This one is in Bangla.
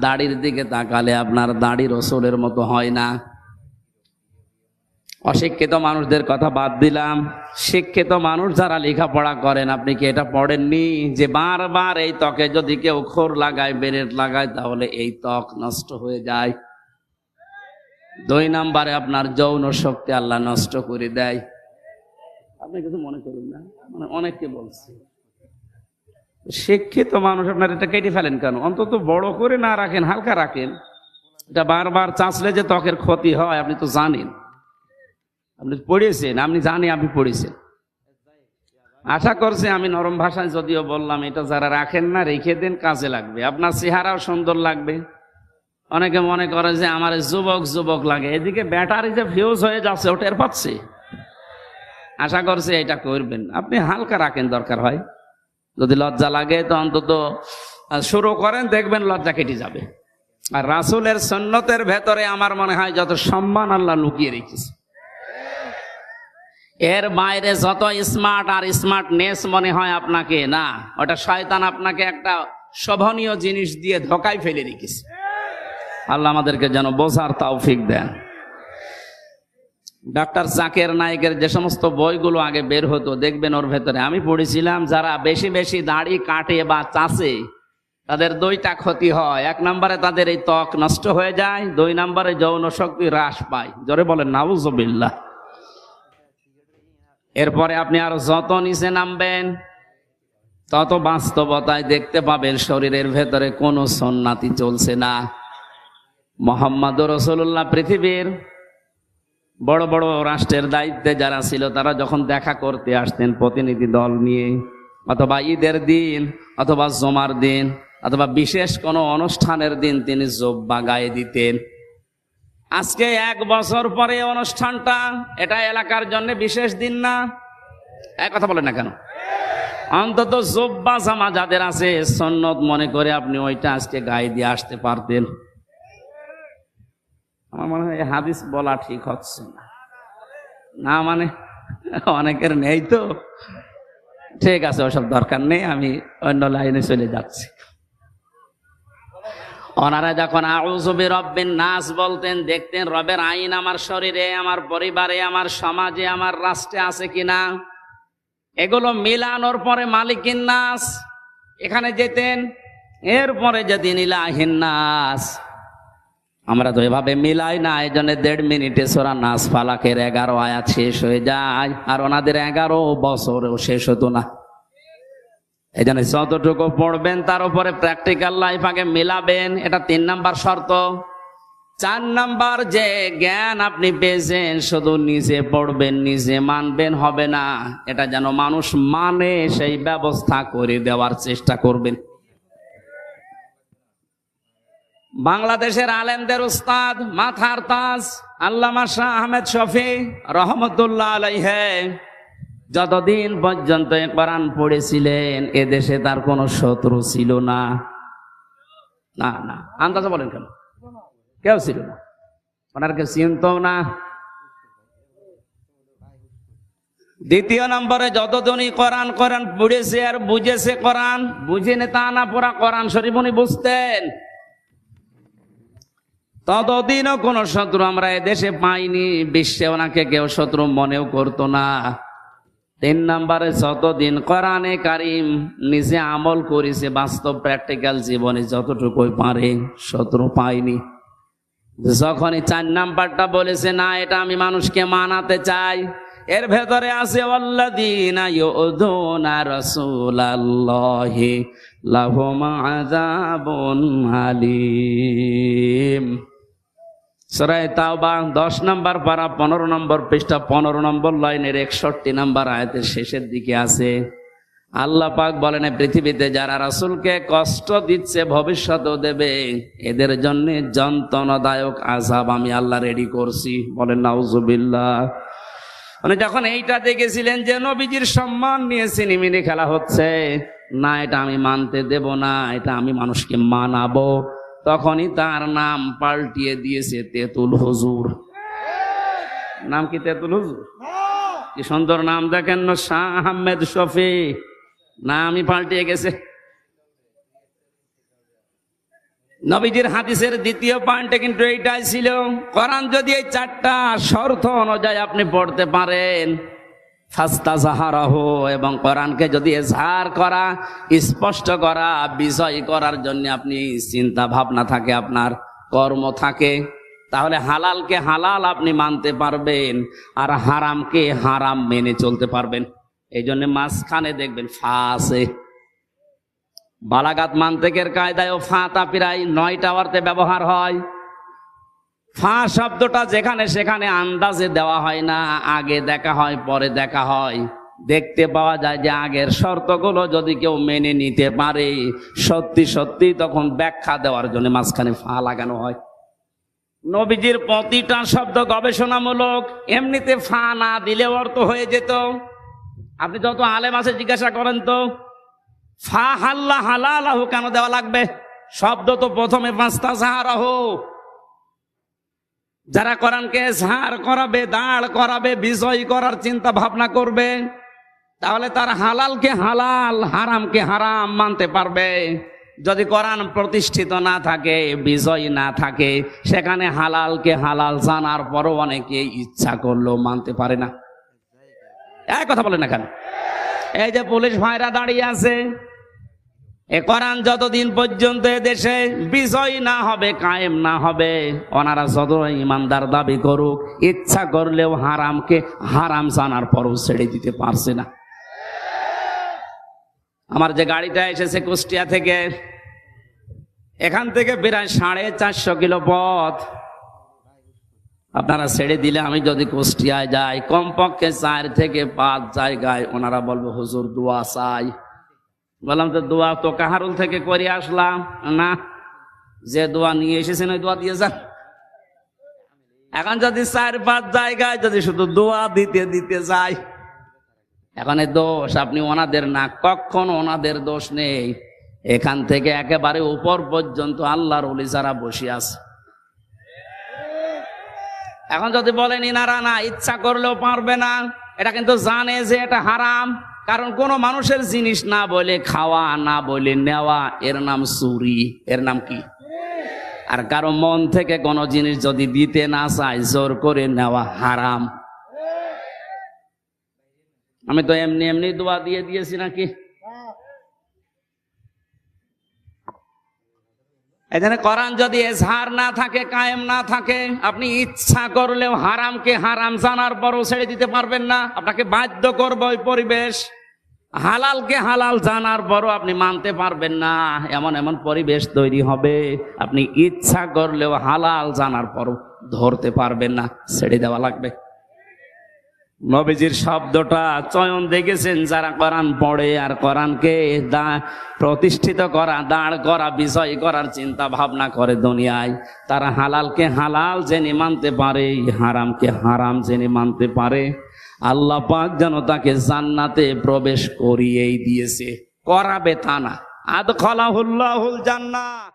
দাড়ির দিকে তাকালে আপনার দাড়ি রসুলের মতো হয় না। অশিক্ষিত মানুষদের কথা বাদ দিলাম। শিক্ষিত মানুষ যারা লেখাপড়া করেন, আপনি কি এটা পড়েননি? যে বারবার এই ত্বকে যদি কেউ খোর লাগায়, বেরেট লাগায়, তাহলে এই ত্বক নষ্ট হয়ে যায়। দুই নাম্বারে আপনার যৌন শক্তি আল্লাহ নষ্ট করে দেয়। আপনি কিছু মনে করুন না মানে অনেককে বলছি। শিক্ষিত মানুষ আপনার এটা কেটে ফেলেন কেন? অন্তত বড় করে না রাখেন, হালকা রাখেন। এটা বারবার চাঁচলে যে ত্বকের ক্ষতি হয়, আপনি তো জানেন। আপনি পড়েছেন আপনি জানি আপনি পড়েছেন। আশা করছি আমি নরম ভাষায় যদিও বললাম, এটা যারা রাখেন না, রেখে দেন, কাজে লাগবে। আপনার চেহারাও সুন্দর লাগবে। অনেকে মনে করে যে আমার যুবক যুবক লাগে। এদিকে ব্যাটারি যে ফিউজ হয়ে যাচ্ছে, ওটা পাচ্ছে। আশা করছি এটা করবেন। আপনি হালকা রাখেন দরকার হয়। যদি লজ্জা লাগে, তো অন্তত শুরু করেন, দেখবেন লজ্জা কেটে যাবে। আর রাসুলের সন্ন্যতের ভেতরে আমার মনে হয় যত সম্মান আল্লাহ লুকিয়ে রেখেছে। এর বাইরে যত স্মার্ট আর স্মার্টনেস মনে হয় আপনাকে, না, ওটা শয়তান আপনাকে একটা শোভনীয় জিনিস দিয়ে ধোকায় ফেলে রেখেছে। আল্লাহ আমাদেরকে যেন বোঝার তৌফিক দেন। ডাক্তার জাকের নায়কের যে সমস্ত বইগুলো আগে বের হতো, দেখবেন ওর ভেতরে। আমি পড়েছিলাম, যারা বেশি বেশি দাড়ি কাটে বা চাষে, তাদের দুইটা ক্ষতি হয়। এক নম্বরে তাদের এই ত্বক নষ্ট হয়ে যায়, দুই নম্বরে যৌন শক্তি হ্রাস পায়। জোরে বলেন, নাউজবিল্লাহ। এরপরে আপনি আরও যত নিচে নামবেন, তত বাস্তবতায় দেখতে পাবেন শরীরের ভেতরে কোনো সন্নাতি চলছে না। মোহাম্মদ রসুল্লাহ পৃথিবীর বড় বড় রাষ্ট্রের দায়িত্বে যারা ছিল, তারা যখন দেখা করতে আসতেন প্রতিনিধি দল নিয়ে, অথবা ঈদের দিন, অথবা জমার দিন, অথবা বিশেষ কোনো অনুষ্ঠানের দিন তিনি জব্বা গায়ে দিতেন। আজকে এক বছর পরে অনুষ্ঠানটা এটা এলাকার জন্য বিশেষ দিন না। এক কথা বলেন না কেন? অন্তত জোব্বা জামা যাদের আছে সন্নত মনে করে আপনি ওইটা আজকে গায়ে দিয়ে আসতে পারতেন। আমার মনে হয় হাদিস বলা ঠিক হচ্ছে না। না মানে অনেকের নেই তো। ঠিক আছে, ওসব দরকার নেই, আমি অন্য লাইনে চলে যাচ্ছি। ওনারা যখন আউজবি রব্বিন নাস বলতেন, দেখতেন রবের আইন আমার শরীরে, আমার পরিবারে, আমার সমাজে, আমার রাষ্ট্রে আছে কিনা। এগুলো মিলানোর পরে মালিকিন নাস, এখানে যেতেন, এরপরে যেদিন ইলাহিন নাস আমরা তো এভাবে মিলাই না, এই জন্য দেড় মিনিটে সোরা নাস ফালাকের এগারো আয়াত শেষ হয়ে যায়, আর ওনাদের এগারো বছরেও শেষ হতো না। এই জন্য যতটুকু পড়বেন, তার উপরে প্র্যাকটিক্যাল লাইফ আগে মিলাবেন, এটা তিন নাম্বার শর্ত। চার নাম্বার যে জ্ঞান আপনি পেয়েছেন, শুধু নিজে পড়বেন, নিজে মানবেন হবে না, এটা যেন মানুষ মানে সেই ব্যবস্থা করে দেওয়ার চেষ্টা করবেন। বাংলাদেশের আলেমদের উস্তাদ, মাথার তাজ, আল্লামা শাহ আহমেদ শফি রহমতুল্লাহ আলাইহে। যতদিন পর্যন্ত কোরআন পড়েছিলেন এদেশে তার কোনো শত্রু ছিল না। না না, আন্দাজে বলেন কেন? কেউ ছিল না। ওনার কেউ চিনত না। দ্বিতীয় নম্বরে যতজনই কোরআন কোরআন পড়েছে আর বুঝেছে কোরআন বুঝেনি তা না পড়া কোরআন শরীফ উনি বুঝতেন। ততদিনও কোন শত্রু আমরা এদেশে পাইনি, বিশ্বে ওনাকে কেউ শত্রু মনেও করতো না। তিন নম্বরে যতদিন কোরআনে কারিম নিজে আমল করেছে, বাস্তব প্র্যাকটিক্যাল জীবনে যতটুকুই পারে শত্রু পাইনি। যখনই চার নাম্বারটা বলেছে, না, এটা আমি মানুষকে মানাতে চাই। এর ভেতরে আছে অল্লাদিনা ইউদুনা আলীম। সরাই তাওবা দশ নম্বর পারা, পনেরো নম্বর পৃষ্ঠা, পনেরো নম্বর লাইনের একষট্টি নম্বর আয়াতের শেষের দিকে আছে। আল্লাহ পাক বলেন পৃথিবীতে যারা রাসুলকে কষ্ট দিচ্ছে, ভবিষ্যতেও দেবে। এদের জন্য যন্ত্রণাদায়ক আজাব আমি আল্লাহ রেডি করছি। বলেন, নাউজুবিল্লাহ। মানে যখন এইটা দেখেছিলেন যে নবীজির সম্মান নিয়ে সিনেমিনি খেলা হচ্ছে, না, এটা আমি মানতে দেব না, এটা আমি মানুষকে মানাবো। তখনই তার নাম পাল্টিয়ে দিয়েছে তেতুল হুজুর। নাম কি তেতুল হুজুর? কি সুন্দর নাম দেখেন না শাহ আহমেদ শফি। নামই পাল্টিয়ে গেছে। নবীজির হাদিসের দ্বিতীয় পয়েন্টে কিন্তু এইটাই ছিল কোরআন যদি এই চারটা শর্ত অনুযায়ী আপনি পড়তে পারেন ফাস্তা জাহারাহ এবং কোরআনকে যদি এজহার করা, স্পষ্ট করা বিষয় করার জন্য আপনি চিন্তা ভাবনা থাকে, আপনার কর্ম থাকে, তাহলে হালালকে হালাল আপনি মানতে পারবেন, আর হারামকে হারাম মেনে চলতে পারবেন। এই জন্য মাঝখানে দেখবেন ফা আছে বালাগাত মান্তেকের কায়দায় ও ফাঁতা প্রায় নয়টা অর্থে ব্যবহার হয়। ফা শব্দটা যেখানে সেখানে আন্দাজে দেওয়া হয় না, আগে দেখা হয়, পরে দেখা হয়। দেখতে পাওয়া যায় যে আগের শর্তগুলো যদি কেউ মেনে নিতে পারে, সত্যি সত্যি তখন ব্যাখ্যা দেওয়ার জন্য মাঝখানে ফা লাগানো হয়। নবীজির প্রতিটা শব্দ গবেষণামূলক, এমনিতে ফা না দিলে অর্থ হয়ে যেত। আপনি যত আলেম আছে, জিজ্ঞাসা করেন তো, ফা হাল্লা হালালাহ কেন দেওয়া লাগবে? শব্দ তো প্রথমে পাঁচটা সাহারাহ। যারা কোরআনকে ঝাড় করাবে, দাঁড় করাবে, বিজয় করার চিন্তা ভাবনা করবে, তাহলে তার হালালকে হালাল, হারামকে হারাম মানতে পারবে। যদি কোরআন প্রতিষ্ঠিত না থাকে, বিজয় না থাকে, সেখানে হালালকে হালাল জানার পরও অনেকে ইচ্ছা করলেও মানতে পারে না। এক কথা বলে না কেন? এই যে পুলিশ ভাইরা দাঁড়িয়ে আছে এ কোরআন যতদিন পর্যন্ত দেশে বিজয় না হবে, কায়েম না হবে, ওনারা যত ইমানদার দাবি করুক, ইচ্ছা করলেও হারামকে হারাম জানার পরও ছেড়ে দিতে পারছে না। আমার যে গাড়িটা এসেছে কুষ্টিয়া থেকে, এখান থেকে প্রায় সাড়ে চারশো কিলো পথ আপনারা ছেড়ে দিলে আমি যদি কুষ্টিয়ায় যাই, কমপক্ষে চার থেকে পাঁচ জায়গায় ওনারা বলব, হুজুর, দোয়া চাই। বললাম তো দোয়া তো কাহারুল থেকে করে আসলাম। না, যে দোয়া নিয়ে এসেছেন ওই দোয়া দিয়ে যান। এখন যদি চার পাঁচ জায়গায় যদি শুধু দোয়া দিতে দিতে যায়, এখন দোষ আপনি ওনাদের না, কখন ওনাদের দোষ নেই। এখান থেকে একেবারে উপর পর্যন্ত আল্লাহর অলি যারা বসে আছে। এখন যদি বলেন, ইনারা না, ইচ্ছা করলেও পারবে না, এটা কিন্তু জানে যে এটা হারাম। কারণ কোন মানুষের জিনিস না বলে খাওয়া, না বলে নেওয়া, এর নাম চুরি, এর নাম কি? আর কারও মন থেকে কোনো জিনিস যদি দিতে না চায়, জোর করে নেওয়া হারাম। আমি তো এমনি এমনি দোয়া দিয়ে দিয়েছি নাকি? এখানে কোরআন যদি এজহার না থাকে, কায়েম না থাকে, আপনি ইচ্ছা করলেও হারামকে হারাম জানার পরও ছেড়ে দিতে পারবেন না। আপনাকে বাধ্য করবে ওই পরিবেশ। হালালকে হালাল জানার পরও আপনি মানতে পারবেন না। এমন এমন পরিবেশ তৈরি হবে, আপনি ইচ্ছা করলেও হালাল জানার পরও ধরতে পারবেন না। ছেড়ে দেওয়া লাগবে। নবীজির শব্দটা চয়ন দেখেছেন, যারা কোরআন পড়ে আর কোরআনকে দা, প্রতিষ্ঠিত করা, দাঁড় করা বিষয় করার চিন্তা ভাবনা করে দুনিয়ায়। তারা হালালকে হালাল জেনে মানতে পারে, হারামকে হারাম জেনে মানতে পারে। আল্লাহ পাক যেন তাকে জান্নাতে প্রবেশ করিয়েই দিয়েছে। করাবে তা না। আদ খলাহুল্লাহুল জান্নাত।